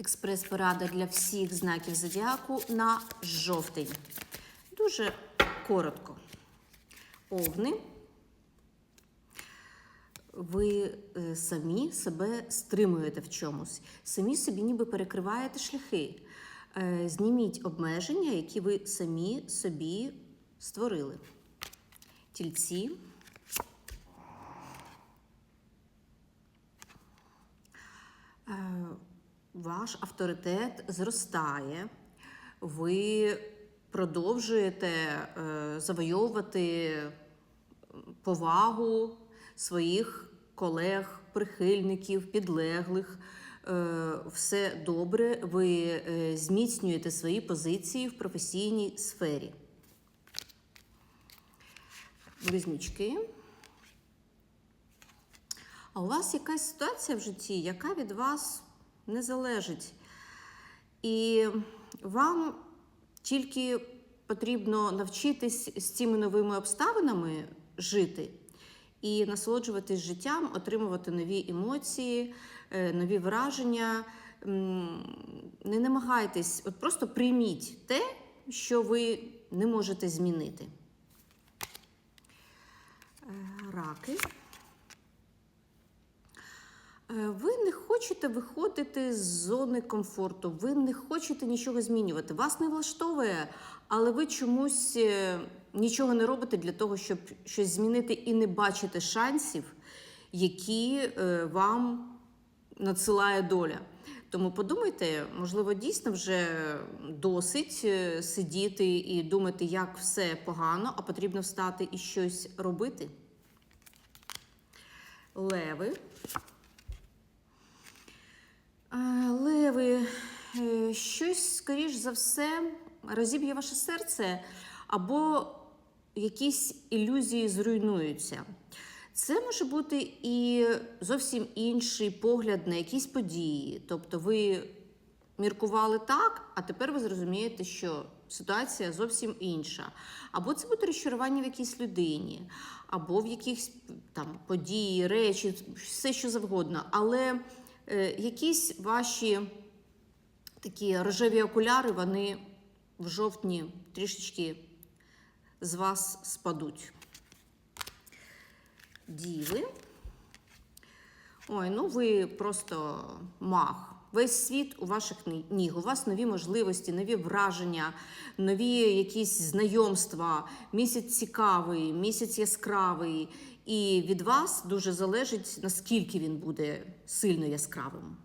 Експрес-порада для всіх знаків зодіаку на жовтень. Дуже коротко. Овни. Ви е, самі себе стримуєте в чомусь, самі собі ніби перекриваєте шляхи. Е, Зніміть обмеження, які ви самі собі створили. Тільці. Ваш авторитет зростає, ви продовжуєте е, завойовувати повагу своїх колег, прихильників, підлеглих. Е, Все добре, ви е, зміцнюєте свої позиції в професійній сфері. Близнючки. А у вас якась ситуація в житті, яка від вас не залежить. І вам тільки потрібно навчитись з цими новими обставинами жити і насолоджуватись життям, отримувати нові емоції, е, нові враження. Не намагайтесь, от просто прийміть те, що ви не можете змінити. Е, Раки. Е, Ви не хочете виходити з зони комфорту, ви не хочете нічого змінювати. Вас не влаштовує, але ви чомусь е, нічого не робите для того, щоб щось змінити і не бачите шансів, які е, вам надсилає доля. Тому подумайте, можливо, дійсно вже досить е, сидіти і думати, як все погано, а потрібно встати і щось робити. Леви. Е, Леви, е, щось, скоріш за все, розіб'є ваше серце, або якісь ілюзії зруйнуються. Це може бути і зовсім інший погляд на якісь події. Тобто ви міркували так, а тепер ви зрозумієте, що ситуація зовсім інша. Або це буде розчарування в якійсь людині, або в якихось там події, речі, все що завгодно. Але е, якісь ваші такі рожеві окуляри, вони в жовтні трішечки з вас спадуть. Діви. Ой, ну ви просто мах. Весь світ у ваших ніг. У вас нові можливості, нові враження, нові якісь знайомства. Місяць цікавий, місяць яскравий. І від вас дуже залежить, наскільки він буде сильно яскравим.